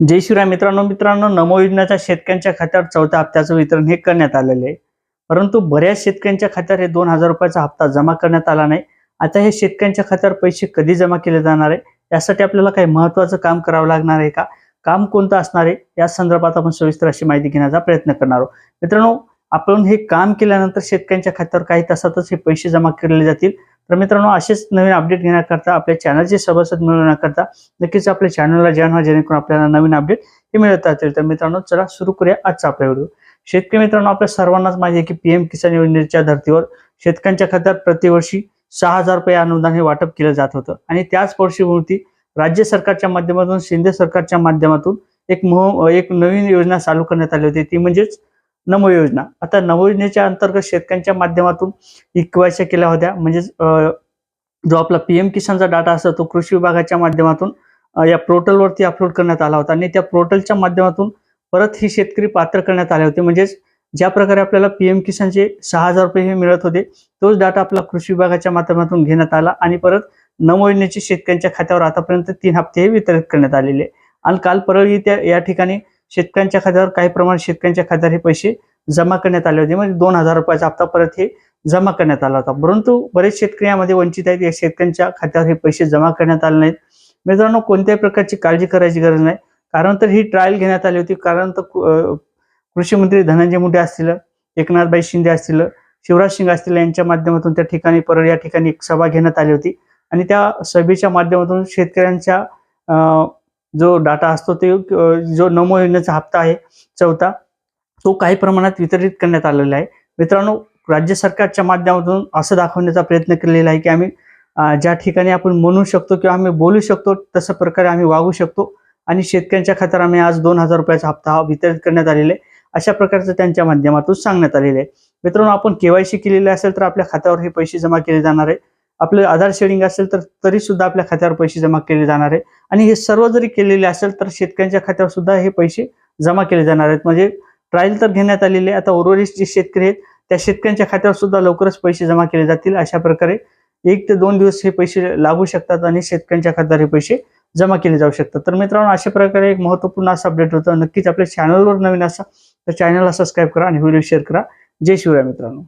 जय शिवराय मित्रांनो मित्रांनो नमो योजनेच्या शेतकऱ्यांच्या खात्यावर चौथ्या हप्त्याचं वितरण हे करण्यात आलेलं आहे. परंतु बऱ्याच शेतकऱ्यांच्या खात्यावर हे दोन हजार रुपयाचा हप्ता जमा करण्यात आला नाही. आता हे शेतकऱ्यांच्या खात्यावर पैसे कधी जमा केले जाणार आहे? यासाठी आपल्याला काही महत्वाचं काम करावं लागणार आहे का? काम कोणतं असणार आहे? या संदर्भात आपण सविस्तर अशी माहिती घेण्याचा प्रयत्न करणार आहोत. मित्रांनो आपण हे काम केल्यानंतर शेतकऱ्यांच्या खात्यावर काही तासातच हे पैसे जमा केले जातील. तर मित्रांनो असेच नवीन अपडेट घेण्याकरता आपल्या चॅनलचे सभासद मिळवण्याकरता नक्कीच आपल्या चॅनलला जॉईन व्हा जेणेकरून आपल्याला नवीन अपडेट हे मिळत राहतील. तर मित्रांनो चला सुरू करूया आजचा आपला व्हिडिओ शेतकरी मित्रांनो आपल्या सर्वांनाच माहिती आहे की पीएम किसान योजनेच्या धर्तीवर शेतकऱ्यांच्या खात्यात प्रतिवर्षी सहा हजार रुपये अनुदान हे वाटप केलं जात होतं. आणि त्याच पार्श्वभूमी राज्य सरकारच्या माध्यमातून शिंदे सरकारच्या माध्यमातून एक मोह एक नवीन योजना चालू करण्यात आली होती. ती म्हणजेच नमो योजना आता नवयोजनेच्या अंतर्गत शेतकऱ्यांच्या माध्यमातून इक्वायच्या केल्या होत्या. म्हणजेच जो आपला पीएम किसानचा डाटा असतो तो कृषी विभागाच्या माध्यमातून या पोर्टलवरती अपलोड करण्यात आला होता. आणि त्या पोर्टलच्या माध्यमातून परत ही शेतकरी पात्र करण्यात आले होते. म्हणजेच ज्या प्रकारे आपल्याला पीएम किसानचे सहा हजार रुपये हे मिळत होते तोच डाटा आपला कृषी विभागाच्या माध्यमातून घेण्यात आला. आणि परत नवयोजनेचे योजनेचे शेतकऱ्यांच्या खात्यावर आतापर्यंत तीन हप्ते हे वितरित करण्यात आलेले. आणि काल परळी त्या या ठिकाणी शेतकऱ्यांच्या खात्यावर काही प्रमाणात शेतकऱ्यांच्या खात्यावर हे पैसे जमा करण्यात आले होते. म्हणजे दोन हजार रुपयाचा हप्ता परत हे जमा करण्यात आला होता. परंतु बरेच शेतकरी यामध्ये वंचित आहेत. या शेतकऱ्यांच्या खात्यावर हे पैसे जमा करण्यात आले नाहीत. मित्रांनो कोणत्याही प्रकारची काळजी करायची गरज नाही. कारण तर ही ट्रायल घेण्यात आली होती. कारण तर कृषी मंत्री धनंजय मुंडे असतील एकनाथबाई शिंदे असतील शिवराज सिंग असतील यांच्या माध्यमातून त्या ठिकाणी परळ या ठिकाणी एक सभा घेण्यात आली होती. आणि त्या सभेच्या माध्यमातून शेतकऱ्यांच्या अं, जो डाटा असतो ते जो नमो योजनेचा हप्ता आहे चौथा तो काही प्रमाणात वितरित करण्यात आलेला आहे. मित्रांनो राज्य सरकारच्या माध्यमातून असं दाखवण्याचा प्रयत्न केलेला आहे की आम्ही ज्या ठिकाणी आपण म्हणू शकतो किंवा आम्ही बोलू शकतो तशा प्रकारे आम्ही वागू शकतो. आणि शेतकऱ्यांच्या खात्यावर आम्ही आज दोन हजार रुपयाचा हप्ता हा वितरित करण्यात आलेला आहे. अशा प्रकारचं त्यांच्या माध्यमातून सांगण्यात आलेलं आहे. मित्रांनो आपण केवायसी केलेले असेल तर आपल्या खात्यावर हे पैसे जमा केले जाणार आहे. आपलं आधार शेडिंग असेल तर तरी सुद्धा आपल्या खात्यावर पैसे जमा केले जाणार आहे. आणि हे सर्व जरी केलेले असेल तर शेतकऱ्यांच्या खात्यावर सुद्धा हे पैसे जमा केले जाणार आहेत. म्हणजे ट्रायल तर घेण्यात आलेले आता उर्वरित जे शेतकरी आहेत त्या शेतकऱ्यांच्या खात्यावर सुद्धा लवकरच पैसे जमा केले जातील अशा प्रकारे एक ते दोन दिवस हे पैसे लागू शकतात आणि शेतकऱ्यांच्या खात्यावर हे पैसे जमा केले जाऊ शकतात. तर मित्रांनो अशा प्रकारे एक महत्त्वपूर्ण असं अपडेट होतं. नक्कीच आपल्या चॅनलवर नवीन असा तर चॅनलला सबस्क्राईब करा आणि व्हिडिओ शेअर करा. जय शिवराय मित्रांनो.